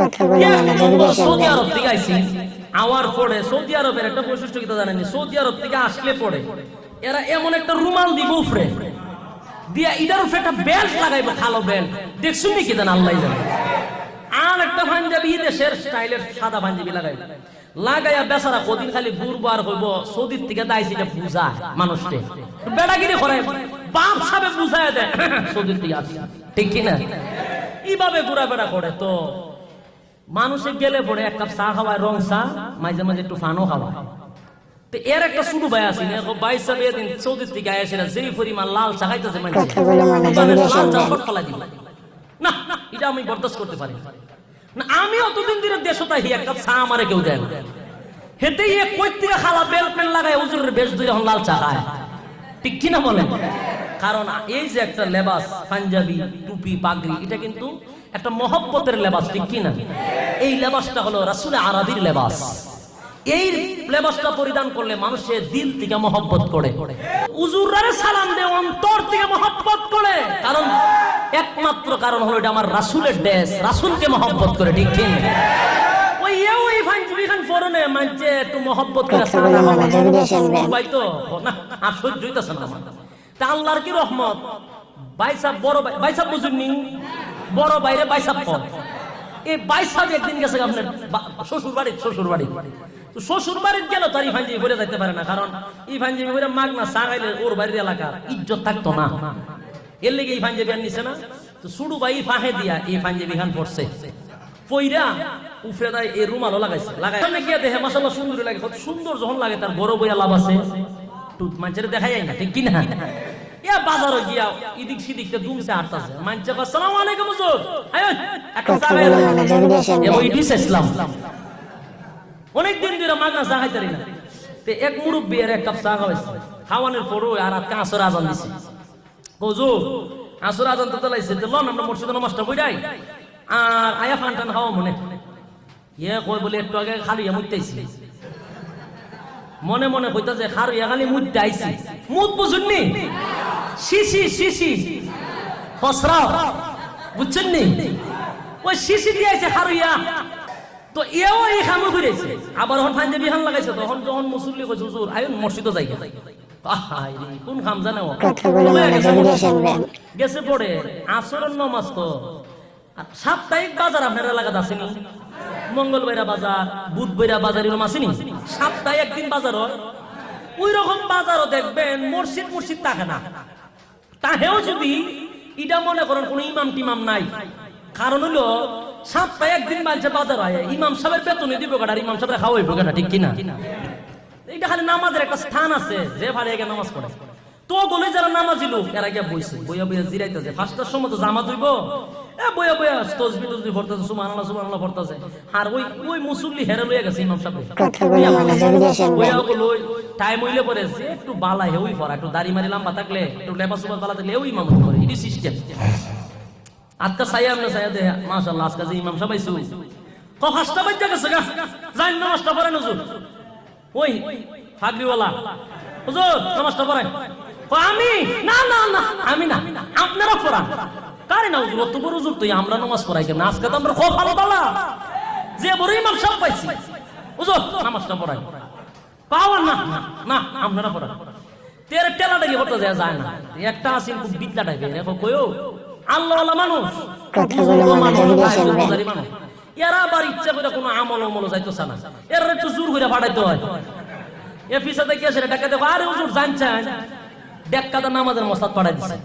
কথাগুলো মনোযোগ দিয়ে সৌদি আরব থেকে আইছি আওয়ার পরে সৌদি আরবের একটা বৈশিষ্ট্য কি জানেনি সৌদি আরব থেকে আসলে পরে এরা এমন একটা রুমাল দিব উপরে দিয়া ইটার উপরে একটা বেল্ট লাগাইবো কালো বেল্ট দেখছুন নাকি জান আল্লাহ জানে আর একটা পাঞ্জাবি দেশের স্টাইলের সাদা পাঞ্জাবি লাগাইবো লাগাইয়া বেচারা কদিন খালি ঘুরবো আর হইব সৌদির থেকে দাইছি যে বুঝা মানুষকে বেড়াগিরি করে বাপ সাবে বুঝায় দেয় সৌদির থেকে আসছে ঠিক কিনা এইভাবে ঘোরাফেরা করে তো মানুষে গেলে পরে এক কাপ চা খাওয়ায় রং চা মাঝে মাঝে একটু ফানও খাওয়ায়। তো এর একটা শুরু ভাই আসি না ভাই সাহেব এদিন থেকে আসে যেই পরিমাণ লাল চা খাইতেছে মানে লাল চা দিল না না, এটা আমি বরদাস্ত করতে পারি। না। না আমি অতদিন দিনে এক কাপ চা আমারে কেউ দেয় না। হেতে ইয়ে কই থেকে খালা বেল পেন লাগায় হুজুরের বেশ দুই যখন লাল চা খায়। ঠিক কিনা বলেন? কারণ এই যে একটা লেবাস পাঞ্জাবি টুপি পাগড়ি এটা কিন্তু একটা মহব্বতের লেবাস ঠিক কিনা? এই লেবাসটা হলো রাসুল আরবির লেবাস। এই লেবাসটা পরিধান করলে মানুষের দিল থেকে মহব্বত করে। উজুরারে সালাম দে অন্তর থেকে মহব্বত করে। কারণ একমাত্র কারণ হলো এটা আমার রাসুলের দেশ রাসুলকে মহব্বত করে ঠিক কিনা? ওই মানছে একটু মহব্বত করে ভাই তো না আর। তা আল্লাহর কি রহমত? ভাই সাহেব বড় ভাই ভাই সাহেব বুঝুননি? বড় বাইরে সাহেব কম এই সাহেব একদিন গেছে আপনার শ্বশুর বাড়ি শ্বশুর বাড়ি শ্বশুর বাড়ির গেল তার ফাঞ্জি ঘুরে যাইতে পারে না, কারণ ফাঞ্জি ঘুরে মাগ না সাগাইলে ওর বাড়ির এলাকা ইজ্জত থাকতো না। এর লেগে এই ফাঞ্জি বিয়ান নিছে না। তো সুড়ু ভাই ফাঁহে দিয়া এই ফাঞ্জি বিহান পড়ছে। পইরা উফরে তাই এই রুমালও লাগাইছে। লাগাই সামনে গিয়ে দেখে মাসাল্লাহ সুন্দর লাগে। কত সুন্দর যখন লাগে তার বড় বইয়া লাভ আছে। টুত মানুষের দেখাই না, ঠিক কিনা? বাজারে গিয়া ইদিক সিদিক দুমছে মানছে আসসালামু আলাইকুম, হুজুর। আয় একটা ইটিস ইসলাম। অনেক দিন ধরে মাগনা চা খাইতারি না। তে এক মুরব্বী আর এক কাপ চা খাওয়াইছে। খাওয়ানোর পরও আর আজকে আসর আজান দিছে। হুজুর, আসর আজান তো তো লন, আমরা মসজিদে আর আয়া ফান টান খাওয়া মনে। ইয়ে কই বলে, একটু আগে খালি মনে মনে কইতাছে খারু ইয়া খালি আইছি। মুত বুঝুননি? শিশি শিশি ফসরা বুঝছেন নি ওই শিশি দিয়ে আইছে খারুইয়া তো এও এই খামু ঘুরেছে আবার হন পাঞ্জাবি হান লাগাইছে তখন যখন মুসল্লি কইছে হুজুর আয়ুন মসজিদে যাই কোন খাম জানে ও গেছে পড়ে আসরের নমাজ তো সাপ্তাহিক বাজার আপনার এলাকাতে আসেনি? মঙ্গলবাইরা বাজার বুধবাইরা বাজার এরকম আসেনি? সপ্তাহে একদিন বাজার হয়। ওই রকম বাজারও দেখবেন মসজিদ মসজিদ থাকে না। তাহেও যদি এটা মনে করেন কোন ইমাম টিমাম নাই। কারণ হলো সাতটা একদিন মাঝে বাজার হয়। ইমাম সাহেবের বেতনে দিব কাটা ইমাম সাহেবের খাওয়াইব কেনা ঠিক কিনা? এটা খালি নামাজের একটা স্থান আছে, যে ভালো নামাজ পড়ে। তো বলে যারা নামাজি লোক এরা গিয়ে বইছে বইয়া বইয়া জিরাইতেছে। ফার্স্টের সময় তো জামা ধুইব এ বইয়া বইয়া তসবি তসবি পড়তেছে সুবহানাল্লাহ সুবহানাল্লাহ পড়তেছে। আর ওই ওই মুসল্লি হেরে লইয়া গেছে ইমাম সাহেব। বইয়া গুলো টাইম হইলে পরে একটু বালা হেউই পড়া একটু দাড়ি মারি লম্বা থাকলে একটু লেবা সুবা বালা থাকলে ওই ইমাম করে এটি সিস্টেম আজকা সাইয়া আমনে সাইয়া দে মাশাআল্লাহ আজকা যে ইমাম সাহেব আইছু ক ফাস্টা বাজ্জা গেছে গা? যাই নামাজটা পড়েন হুজুর। ওই ফাগরিওয়ালা। হুজুর নামাজটা পড়েন। আমি? না না না আমি না। আপনারা পড়ান। কারে না হুজুর অত বড় হুজুর তুই আমরা নামাজ পড়াই কেন? আজকে তো আমরা খুব ভালো তালা যে বড় ইমাম সাহেব পাইছি। হুজুর নামাজটা পড়াই। পাওয়ার না না, না আপনারা পড়ান। তের টেলা ডাকি করতে যায় যায় না। একটা আসিন খুব বিদ্যা টাইপের দেখো কইও আল্লাহওয়ালা মানুষ। কথাগুলো মনোযোগ দিয়ে শুনবেন বুঝারি মানুষ এরা আবার ইচ্ছা করে কোনো আমল আমল যাইতো না। এরা একটু জোর করে পাঠাইতে হয়। এ ফিসাতে কি আছে ডাকা দেখো আরে হুজুর জানছেন? ডেক্কাটা নামাজের মস্তাদ দিছে।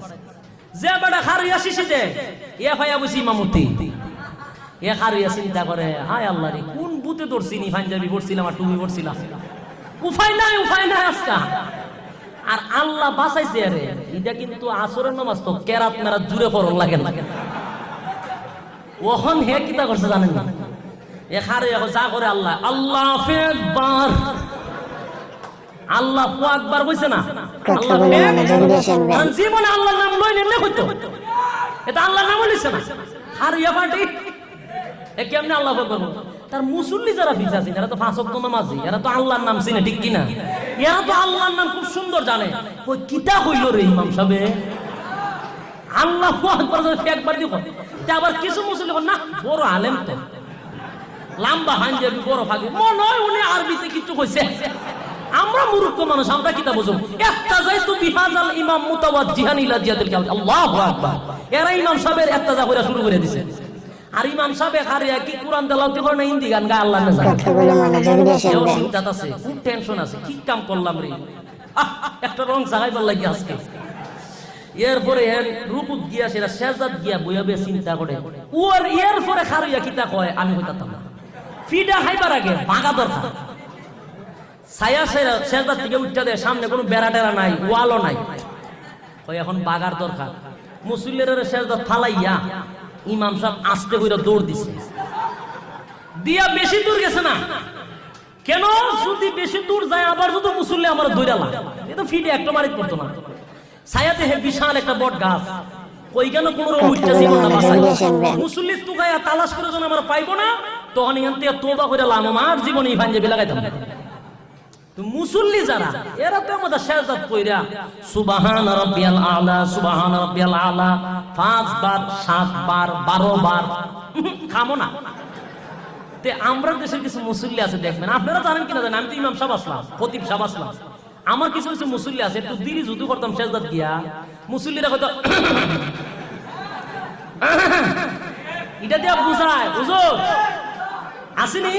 যে এ ভাইয়া বুঝি এ চিন্তা করে, হায় আল্লাহ রে, কোন বুতে ধরছি নি পাঞ্জাবি পড়ছিলাম আর পড়ছিলাম নাই নাই আজকা। আর আল্লাহ বাঁচাইছে এটা কিন্তু আসরের নামাজ তো কেরাত মেরাত জুড়ে পড়ন লাগে না। হে কিতা করছে জানেন না? এ খারে যা করে আল্লাহ আল্লাহ একবার আল্লাহ একবার কইছে না? জীবনে আল্লাহর নাম লই নিলে হইতো এটা আল্লাহর নাম লিখছে না। আর ইয়া পার্টি এ কেমনে আল্লাহ আকবার তার মুসল্লি যারা আছে তো পাঁচ ওয়াক্ত নামাজি এরা তো আল্লাহর নাম চিনে ঠিক কিনা? এরা তো আল্লাহর নাম খুব সুন্দর জানে। ওই কিতা হইল রে ইমাম সাহেব? আল্লাহ আকবার যদি একবার দিব তে আবার কিছু মুসল্লি না বড় আলেম তো। লাম্বা হাঞ্জাবি বড় ফাঁকি। মনে হয় উনি আরবিতে কিছু কইছে। আমরা মূর্খ মানুষ আমরা কিতা একটা যাই তো বিহাজাল ইমাম মুতাওয়াজ্জিহান ইলা জিয়াদিল কাল আল্লাহু আকবার। এরা ইমাম সাহেবের একটা যা কইরা শুরু করে দিছে। আর ইমাম সাহেব খারিয়া কি কোরআন তেলাওয়াত করে না হিন্দি গান গা আল্লাহ না জানে কথাগুলো মনোযোগ দিয়ে কেউ শুনবেন চিন্তাত আছে খুব টেনশন আছে কি কাম করলাম রে? একটা রং জাগাইবার লাগি আজকে। এরপরে এর রূপুত গিয়া সেটা শেষদাত গিয়া বইয়াবে চিন্তা করে ওর এরপরে খারুইয়া কিতা কয়? আমি হইতাম না ফিডা খাইবার আগে ভাঙা দরকার। ছায়া শেষদার থেকে উঠতে দেয় সামনে কোনো বেড়া টেরা নাই ওয়ালও নাই। ওই এখন বাগার দরকার। মুসল্লির শেষদার ফালাইয়া ইমাম সাহেব আস্তে করে দৌড় দিছে। দিয়া বেশি দূর গেছে না। কেন? যদি বেশি দূর যায় আবার যদি মুসল্লি আমার দৌড়ালা। এটা ফিডে একটা বাড়ি করতো না। ছায়াতে হে বিশাল একটা বট গাছ। ওইখানে কোন রকম উঠতে জীবন না বাঁচাই মুসল্লি তুকায়া তালাশ করে যখন আমরা পাইবো না তখন এখান থেকে তোবা করে লাম আমার জীবনে এই ভাঞ্জে লাগাইতাম তো মুসল্লি যারা, এরা তো আমাদের শেষদাত কইরা সুবহান রাব্বিয়াল আলা, সুবহান রাব্বিয়াল আলা পাঁচ বার সাত বার বারো বার খামো না। তে আমরা দেশের কিছু মুসল্লি আছে, দেখবেন। আপনারা জানেন কিনা জানেন? আমি তো ইমাম সাহেব আসলাম, খতিব সাহেব আসলাম। আমার কিছু কিছু মুসল্লি আছে, একটু দিরি যুদু করতাম শেষদাত গিয়া। মুসল্লিরা হয়তো এটা দিয়া বুঝায় বুঝো আসেনি?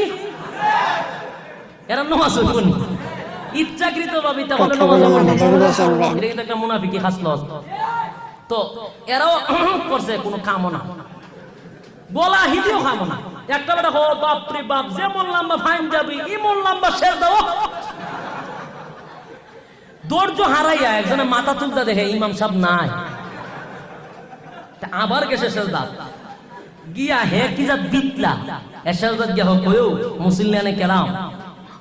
এরা নমাজ পড়নি। ইচ্ছাকৃত ভাবে তাহলে নমাজ এটা কিন্তু একটা মুনাফিকি তো এরাও করছে কোনো কামনা বলা হিদিও খাব না। একটা বেটা হো বাপ রে বাপ যেমন লম্বা ফাইন যাবি ইমন লম্বা শেষ দাও। ধৈর্য হারাইয়া একজনে মাথা তুলতে দেখে ইমাম সাহেব নাই। আবার গেছে শেষদাত গিয়া হে কি যা বিতলা। এ শেষদাত গিয়া হোক মুসলিয়ানে কেলাম।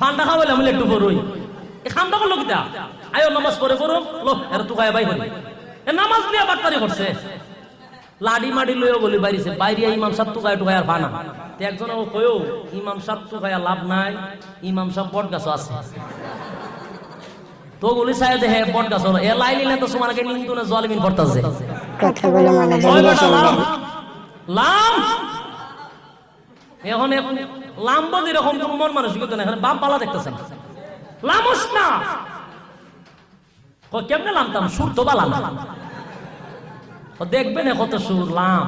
ফান্ডা খাওয়াইলাম আমি একটু বড়ই এ খামটা করল কিতা? আয়ো নামাজ পড়ে পড়ো লো এর তু গায়ে বাইরে এ নামাজ নিয়ে বাট্টারি করছে। লাডি মাডি লইও বলি বাইরিছে। বাইরে ইমাম সাহেব তু গায়ে টুকায় ফানা। তে একজন ও কয়ও ইমাম সাহেব তু গায়ে লাভ নাই ইমাম সাহেব বট গাছ আছে। তো বলি সাহেব হে বট গাছ এ লাই নিলে তো সুমানকে নিন্দু না জলমিন দিয়ে বেটা লাম। শুনবেন লাম। এখন এখন লাম্ব মানসিকতা না এখানে বাপ পালা লামস না। কেমনে লামতাম? সুর তো বালা কত সুর, লাম।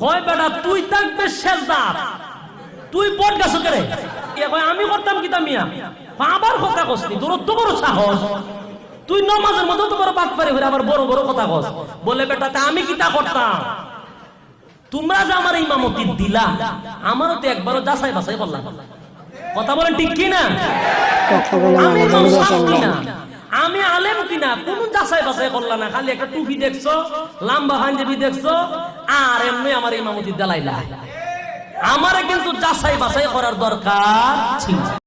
হয় বেটা, তুই থাকবে শেষদার তুই বট গাছ করে আমি করতাম কি তা মিয়া আবার কথা কসনি তোর তো বড় সাহস। তুই নমাজের মধ্যে তো বড় বাক পারে আবার বড় বড় কথা কস। বলে, বেটা আমি কিতা করতাম? তোমরা যে আমার ইমামতি দিলা আমারও তো একবারও যাচাই বাছাই করলাম। কথা বলেন ঠিক কি না আমি কিনা আমি আলেম কিনা? কোন যাচাই বাছাই করলাম না। খালি একটা টুপি দেখছ লাম্বা পাঞ্জাবি দেখছ আর এমনি আমার ইমামতি দেলাইলা। আমারে কিন্তু যাচাই বাছাই করার দরকার ছিল।